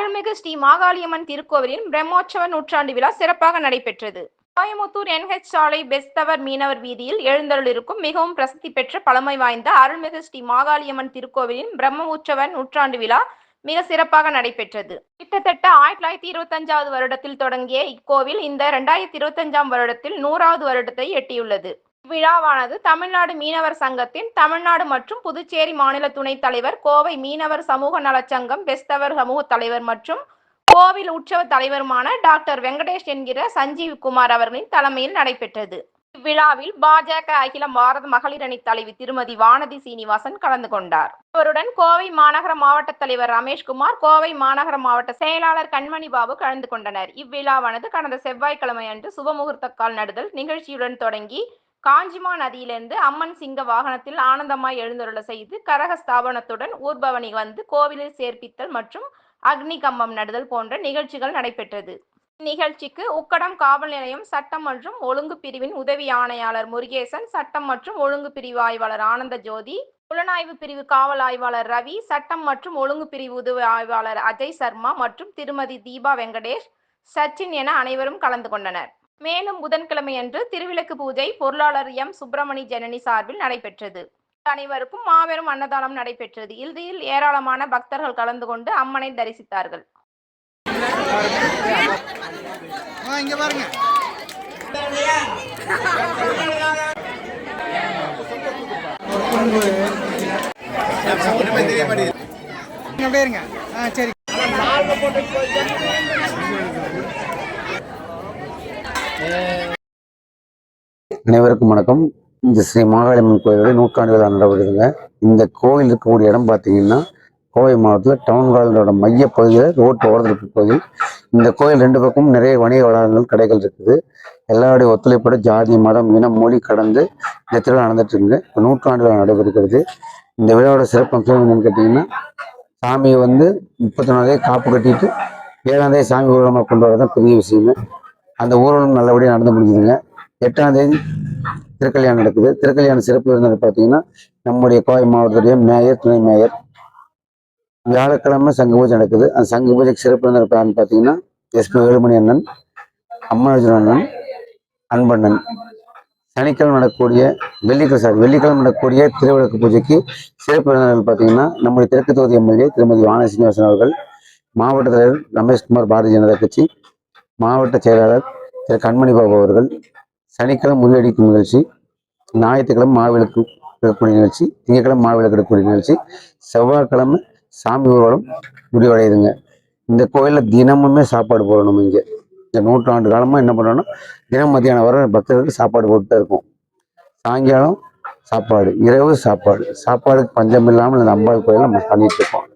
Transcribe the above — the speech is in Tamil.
அருள்மிகு ஸ்ரீ மாகாளியம்மன் திருக்கோவிலின் பிரம்மோற்சவ நூற்றாண்டு விழா சிறப்பாக நடைபெற்றது. கோயமுத்தூர் என்ஹெச் சாலை பெஸ்தவர் மீனவர் வீதியில் எழுந்தருளிருக்கும் மிகவும் பிரசித்தி பெற்ற பழமை வாய்ந்த அருள்மிகு ஸ்ரீ மாகாளியம்மன் திருக்கோவிலின் பிரம்ம உற்சவ நூற்றாண்டு விழா மிக சிறப்பாக நடைபெற்றது. கிட்டத்தட்ட ஆயிரத்தி தொள்ளாயிரத்தி இருபத்தஞ்சாவது வருடத்தில் தொடங்கிய இக்கோவில் இந்த இரண்டாயிரத்தி இருபத்தஞ்சாம் வருடத்தில் நூறாவது வருடத்தை எட்டியுள்ளது. விழாவானது தமிழ்நாடு மீனவர் சங்கத்தின் தமிழ்நாடு மற்றும் புதுச்சேரி மாநில துணைத் தலைவர் கோவை மீனவர் சமூக நலச்சங்கம் பெஸ்தவர் சமூக தலைவர் மற்றும் கோவில் உற்சவ தலைவருமான டாக்டர் வெங்கடேஷ் என்கிற சஞ்சீவ் குமார் அவர்களின் தலைமையில் நடைபெற்றது. இவ்விழாவில் பாஜக அகில பாரத மகளிர் அணி தலைவி திருமதி வானதி சீனிவாசன் கலந்து கொண்டார். அவருடன் கோவை மாநகர மாவட்ட தலைவர் ரமேஷ்குமார் கோவை மாநகர மாவட்ட செயலாளர் கண்மணி பாபு கலந்து கொண்டனர். இவ்விழாவானது கடந்த செவ்வாய்க்கிழமை அன்று சுபமுகூர்த்த கால் நடுதல் நிகழ்ச்சியுடன் தொடங்கி காஞ்சிமா நதியிலிருந்து அம்மன் சிங்க வாகனத்தில் ஆனந்தமாய் எழுந்தருள செய்து கரக ஸ்தாபனத்துடன் ஊர்பவனி வந்து கோவிலில் சேர்ப்பித்தல் மற்றும் அக்னி கம்பம் நடுதல் போன்ற நிகழ்ச்சிகள் நடைபெற்றது. நிகழ்ச்சிக்கு உக்கடம் காவல் நிலையம் சட்டம் மற்றும் ஒழுங்கு பிரிவின் உதவி ஆணையாளர் முருகேசன் சட்டம் மற்றும் ஒழுங்கு பிரிவு ஆய்வாளர் ஆனந்த ஜோதி புலனாய்வு பிரிவு காவல் ஆய்வாளர் ரவி சட்டம் மற்றும் ஒழுங்கு பிரிவு உதவி ஆய்வாளர் அஜய் சர்மா மற்றும் திருமதி தீபா வெங்கடேஷ் சச்சின் என அனைவரும் கலந்து கொண்டனர். மேலும் புதன்கிழமையன்று திருவிளக்கு பூஜை பொருளாளர் எம். சுப்பிரமணி ஜனனி சார்பில் நடைபெற்றது. அனைவருக்கும் மாபெரும் அன்னதானம் நடைபெற்றது. இறுதியில் ஏராளமான பக்தர்கள் கலந்து கொண்டு அம்மனை தரிசித்தார்கள். இங்க பாருங்க. அப்படியே இருங்க ஆ சரி. அனைவருக்கும் வணக்கம். இந்த ஸ்ரீ மாகாளியம்மன் கோயிலுடைய நூற்றாண்டு விழா நடவடிக்கைங்க. இந்த கோயில் இருக்கக்கூடிய இடம் பார்த்தீங்கன்னா கோவை மாவட்டத்தில் டவுன் காலனோட மைய பகுதியில் ரோட்டு ஓரத்தில் இருக்க கோயில் இந்த கோயில் ரெண்டு பக்கமும் நிறைய வணிக வளாகங்கள் கடைகள் இருக்குது. எல்லாருடைய ஒத்துழைப்போட ஜாதி மதம் இனம் மொழி கடந்து இந்த திருவிழா நடந்துட்டு இருக்குங்க நூற்றாண்டு விழா நடைபெறுகிறது. இந்த விழாவோட சிறப்பம்சம் என்னன்னு கேட்டிங்கன்னா சாமியை வந்து முப்பத்தி நாலே காப்பு கட்டிட்டு ஏழாந்தே சாமி ஊர்வலமாக கொண்டு வரதான் பெரிய விஷயமே. அந்த ஊர்வலம் நல்லபடியாக நடந்து முடிஞ்சுதுங்க. எட்டாம் தேதி திருக்கல்யாணம் நடக்குது. திருக்கல்யாணம் சிறப்பு விருந்தினர் பார்த்தீங்கன்னா நம்முடைய கோவை மாவட்டத்துடைய மேயர் துணை மேயர். வியாழக்கிழமை சங்க பூஜை நடக்குது. அந்த சங்க பூஜைக்கு சிறப்பு விருந்தினர் பிளான் பார்த்தீங்கன்னா எஸ்பி வேலுமணி அண்ணன் அம்மனார்ஜுன அண்ணன் அன்பண்ணன். சனிக்கிழமை நடக்கக்கூடிய வெள்ளிக்கிழமை சாரி வெள்ளிக்கிழமை நடக்கக்கூடிய திருவிளக்கு பூஜைக்கு சிறப்பு விருந்தினர்கள் பார்த்தீங்கன்னா நம்முடைய தெற்கு தொகுதி எம்எல்ஏ திருமதி வான சீனிவாசன் அவர்கள் மாவட்ட தலைவர் ரமேஷ்குமார் பாரதிய ஜனதா கட்சி மாவட்ட செயலாளர் திரு கண்மணி பாபு அவர்கள் சனிக்கிழமை முறியடிக்கும் நிகழ்ச்சி ஞாயிற்றுக்கிழமை மாவிளக்கு எடுக்கக்கூடிய நிகழ்ச்சி திங்கக்கிழமை மாவிளக்கு எடுக்கக்கூடிய நிகழ்ச்சி செவ்வாய்க்கிழமை சாமி ஊர்வலம் முடிவடையுதுங்க. இந்த கோயிலில் தினமுமே சாப்பாடு போடணும் இங்கே. இந்த நூற்றாண்டு காலமாக என்ன பண்ணோன்னா தினம் மத்தியானம் வர பக்தர்களுக்கு சாப்பாடு போட்டுட்டே இருக்கும். சாயங்காலம் சாப்பாடு இரவு சாப்பாடு. சாப்பாடுக்கு பஞ்சம் இல்லாமல் இந்த அம்பாள் கோயிலில் நம்ம பண்ணிட்டு இருக்கோம்